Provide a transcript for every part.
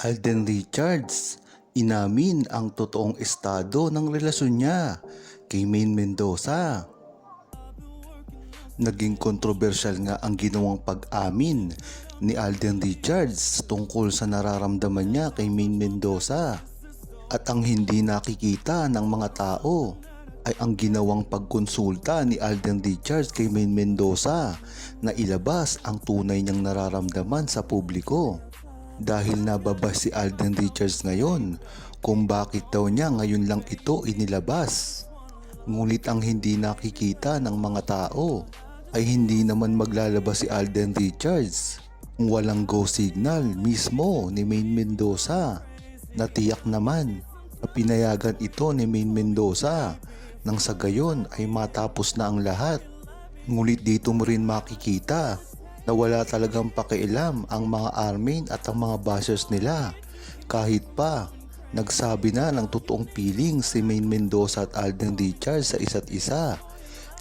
Alden Richards, inamin ang totoong estado ng relasyon niya kay Maine Mendoza. Naging kontrobersyal nga ang ginawang pag-amin ni Alden Richards tungkol sa nararamdaman niya kay Maine Mendoza. At ang hindi nakikita ng mga tao ay ang ginawang pagkonsulta ni Alden Richards kay Maine Mendoza na ilabas ang tunay niyang nararamdaman sa publiko. Dahil nababas si Alden Richards ngayon kung bakit daw niya ngayon lang ito inilabas. Ngunit ang hindi nakikita ng mga tao ay hindi naman maglalabas si Alden Richards kung walang go signal mismo ni Maine Mendoza. Natiyak naman na pinayagan ito ni Maine Mendoza nang sa gayon ay matapos na ang lahat. Ngunit dito mo rin makikita na wala talagang pakialam ang mga armin at ang mga bashers nila kahit pa nagsabi na ng totoong feeling si Maine Mendoza at Alden Richards sa isa't isa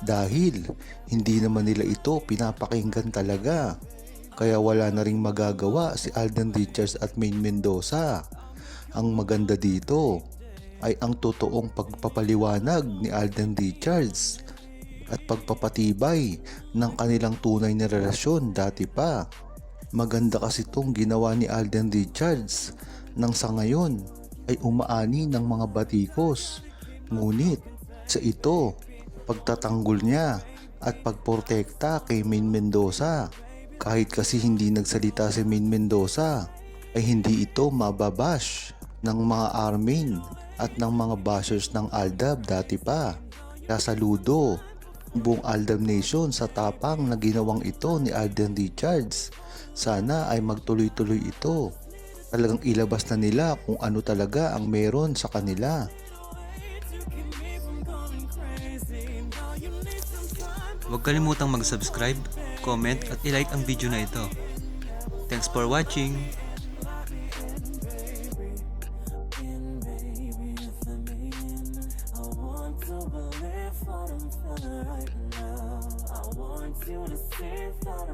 dahil hindi naman nila ito pinapakinggan talaga. Kaya wala na ring magagawa si Alden Richards at Maine Mendoza. Ang maganda dito ay ang totoong pagpapaliwanag ni Alden Richards at pagpapatibay ng kanilang tunay na relasyon dati pa. Maganda kasi itong ginawa ni Alden Richards nang sa ngayon ay umaani ng mga batikos. Ngunit sa ito, pagtatanggol niya at pagprotekta kay Maine Mendoza. Kahit kasi hindi nagsalita si Maine Mendoza, ay hindi ito mababash ng mga armin at ng mga bashers ng Aldab dati pa. Kaya saludo buong Aldab Nation sa tapang na ginawang ito ni Alden Richards. Sana ay magtuloy-tuloy ito. Talagang ilabas na nila kung ano talaga ang meron sa kanila. Huwag kalimutang mag-subscribe, comment at ilike ang video na ito. Thanks for watching! I want you to see that